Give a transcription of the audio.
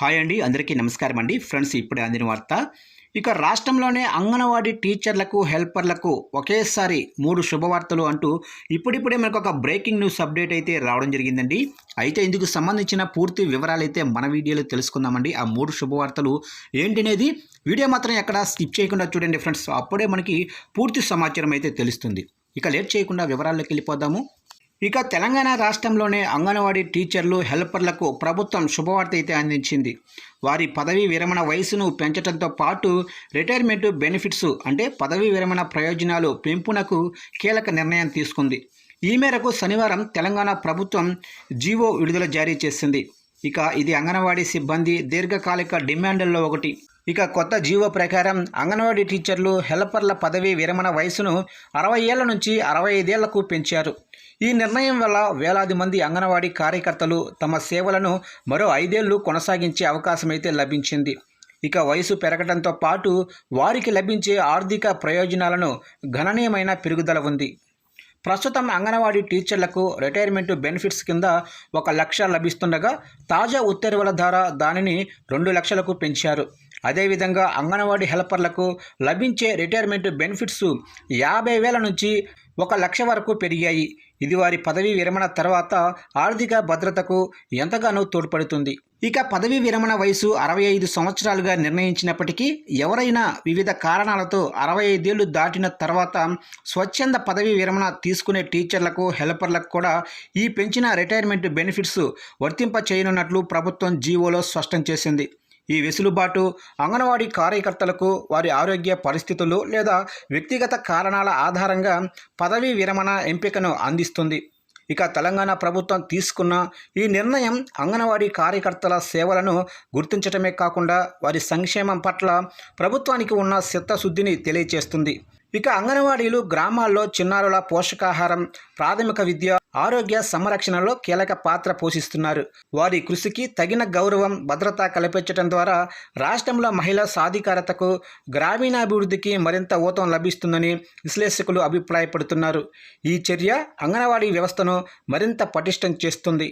Hi అండి అందరికీ నమస్కారం అండి. ఫ్రెండ్స్ ఇప్పుడే అందిన వార్త. ఇక రాష్ట్రంలోనే అంగన్వాడీ టీచర్లకు హెల్పర్లకు ఒకేసారి మూడు శుభవార్తలు అంటూ ఇప్పుడిప్పుడే మనకు ఒక బ్రేకింగ్ న్యూస్ అప్డేట్ అయితే రావడం జరిగిందండి. అయితే ఇందుకు సంబంధించిన పూర్తి వివరాలు అయితే మన వీడియోలో తెలుసుకుందామండి. ఆ మూడు శుభవార్తలు ఏంటనేది వీడియో మాత్రం ఎక్కడ స్కిప్ చేయకుండా చూడండి ఫ్రెండ్స్. అప్పుడే మనకి పూర్తి సమాచారం అయితే తెలుస్తుంది. ఇక లేట్ చేయకుండా వివరాల్లోకి వెళ్ళిపోదాము. ఇక తెలంగాణ రాష్ట్రంలోనే అంగన్వాడీ టీచర్లు హెల్పర్లకు ప్రభుత్వం శుభవార్త అయితే అందించింది. వారి పదవీ విరమణ వయసును పెంచడంతో పాటు రిటైర్మెంట్ బెనిఫిట్స్ అంటే పదవీ విరమణ ప్రయోజనాలు పెంపునకు కీలక నిర్ణయం తీసుకుంది. ఈ మేరకు శనివారం తెలంగాణ ప్రభుత్వం జీవో విడుదల జారీ చేసింది. ఇక ఇది అంగన్వాడీ సిబ్బంది దీర్ఘకాలిక డిమాండ్లలో ఒకటి. ఇక కొత్త జీవో ప్రకారం అంగన్వాడీ టీచర్లు హెల్పర్ల పదవీ విరమణ వయసును అరవై ఏళ్ళ నుంచి అరవై ఐదేళ్ళకు పెంచారు. ఈ నిర్ణయం వల్ల వేలాది మంది అంగన్వాడీ కార్యకర్తలు తమ సేవలను మరో ఐదేళ్ళు కొనసాగించే అవకాశమైతే లభించింది. ఇక వయసు పెరగడంతో పాటు వారికి లభించే ఆర్థిక ప్రయోజనాలను గణనీయమైన పెరుగుదల ఉంది. ప్రస్తుతం అంగన్వాడీ టీచర్లకు రిటైర్మెంట్ బెనిఫిట్స్ కింద ఒక లక్ష లభిస్తుండగా తాజా ఉత్తర్వుల ద్వారా దానిని రెండు లక్షలకు పెంచారు. అదేవిధంగా అంగన్వాడీ హెల్పర్లకు లభించే రిటైర్మెంట్ బెనిఫిట్స్ యాభై వేల నుంచి ఒక లక్ష వరకు పెరిగాయి. ఇది వారి పదవీ విరమణ తర్వాత ఆర్థిక భద్రతకు ఎంతగానో తోడ్పడుతుంది. ఇక పదవీ విరమణ వయసు అరవై ఐదు సంవత్సరాలుగా నిర్ణయించినప్పటికీ ఎవరైనా వివిధ కారణాలతో అరవై ఐదేళ్ళు దాటిన తర్వాత స్వచ్ఛంద పదవీ విరమణ తీసుకునే టీచర్లకు హెల్పర్లకు కూడా ఈ పెంచిన రిటైర్మెంట్ బెనిఫిట్స్ వర్తింప చేయనున్నట్లు ప్రభుత్వం జీవోలో స్పష్టం చేసింది. ఈ వెసులుబాటు అంగన్వాడీ కార్యకర్తలకు వారి ఆరోగ్య పరిస్థితులు లేదా వ్యక్తిగత కారణాల ఆధారంగా పదవీ విరమణ ఎంపికను అందిస్తుంది. ఇక తెలంగాణ ప్రభుత్వం తీసుకున్న ఈ నిర్ణయం అంగన్వాడీ కార్యకర్తల సేవలను గుర్తించటమే కాకుండా వారి సంక్షేమం పట్ల ప్రభుత్వానికి ఉన్న చిత్తశుద్ధిని తెలియచేస్తుంది. ఇక అంగన్వాడీలు గ్రామాల్లో చిన్నారుల పోషకాహారం ప్రాథమిక విద్య ఆరోగ్య సంరక్షణలో కీలక పాత్ర పోషిస్తున్నారు. వారి కృషికి తగిన గౌరవం భద్రత కల్పించడం ద్వారా రాష్ట్రంలో మహిళా సాధికారతకు గ్రామీణాభివృద్ధికి మరింత ఊతం లభిస్తుందని విశ్లేషకులు అభిప్రాయపడుతున్నారు. ఈ చర్య అంగన్వాడీ వ్యవస్థను మరింత పటిష్టం చేస్తుంది.